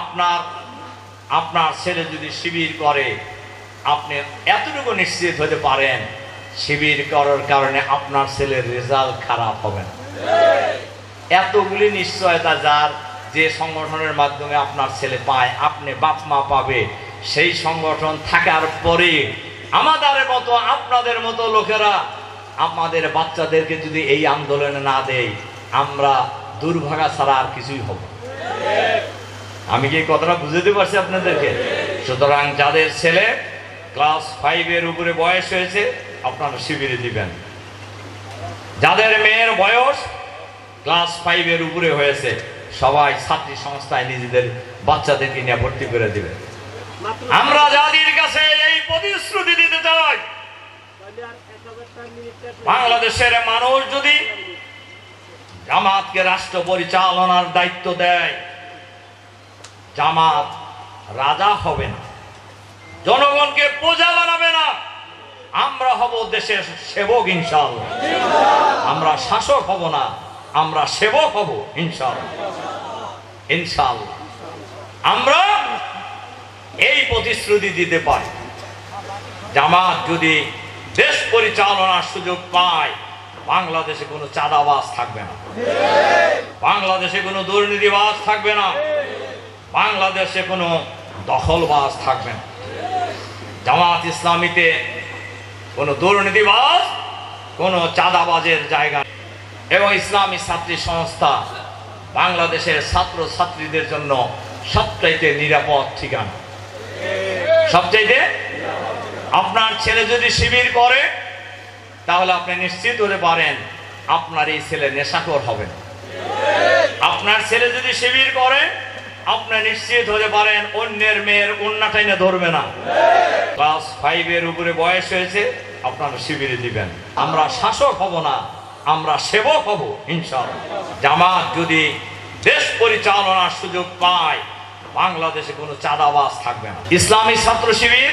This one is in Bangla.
আপনার আপনার ছেলে যদি শিবির করে, আপনি এতটুকু নিশ্চিত হতে পারেন, শিবির করার কারণে আপনার ছেলের রেজাল্ট খারাপ হবে না এতগুলি নিশ্চয়তা যার যে সংগঠনের মাধ্যমে আপনার ছেলে পায়, আপনি বাপ মা পাবে, সেই সংগঠন থাকার পরে আমাদের মতো, আপনাদের মতো লোকেরা আমাদের বাচ্চাদেরকে যদি এই আন্দোলনে না দেয়, আমরা দুর্ভাগা ছাড়া আর কিছুই হব। আমি কি কথাটা বুঝতে পারছি আপনাদেরকে? সুতরাং যাদের ছেলে ক্লাস ফাইভের উপরে বয়স হয়েছে, আপনারা শিবিরে দিবেন। যাদের মেয়ের বয়স ক্লাস ফাইভের উপরে হয়েছে, সবাই ছাত্রী সংস্থায় নিজেদের বাচ্চাদেরকে নিয়ে ভর্তি করে দিবে। আমরা যাদের কাছে এই প্রতিশ্রুতি দিতে চাই। বাংলাদেশের মানুষ যদি জামাতকে রাষ্ট্র পরিচালনার দায়িত্ব দেয় জামাত রাজা হবে না। জনগণকে প্রজা বানাবে না। আমরা হব দেশের সেবক ইনশাল্লাহ আমরা শাসক হব না, আমরা সেবক হব ইনশাল্লাহ ইনশাল্লাহ আমরা এই প্রতিশ্রুতি দিতে পারি। জামাত যদি দেশ পরিচালনার সুযোগ পায়, বাংলাদেশে কোনো চাঁদাবাজ থাকবে না। বাংলাদেশে কোনো দুর্নীতিবাজ থাকবে না। বাংলাদেশে কোনো দখলবাজ থাকবে না। জামাত ইসলামীতে কোনো দুর্নীতিবাজ, কোনো চাঁদাবাজের জায়গা এবং ইসলামী ছাত্রী সংস্থা বাংলাদেশের ছাত্র ছাত্রীদের জন্য সবচাইতে নিরাপদ ঠিকানা। সবচাইতে আপনার ছেলে যদি শিবির করে, তাহলে আপনি নিশ্চিত হতে পারেন আপনার এই ছেলে নেশাখোর হবে আপনার ছেলে যদি শিবির করে আপনি নিশ্চিত হতে পারেন, অন্যের মেয়ের অন্যটাই না ধরবে না। ক্লাস ফাইভের উপরে বয়স হয়েছে, আপনারা শিবিরে দিবেন। আমরা শাসক হব না, আমরা সেবক হব, ইনশাআল্লাহ। জামাত যদি দেশ পরিচালনার সুযোগ পায়, বাংলাদেশে কোনো চাঁদাবাস থাকবে না। ইসলামী ছাত্র শিবির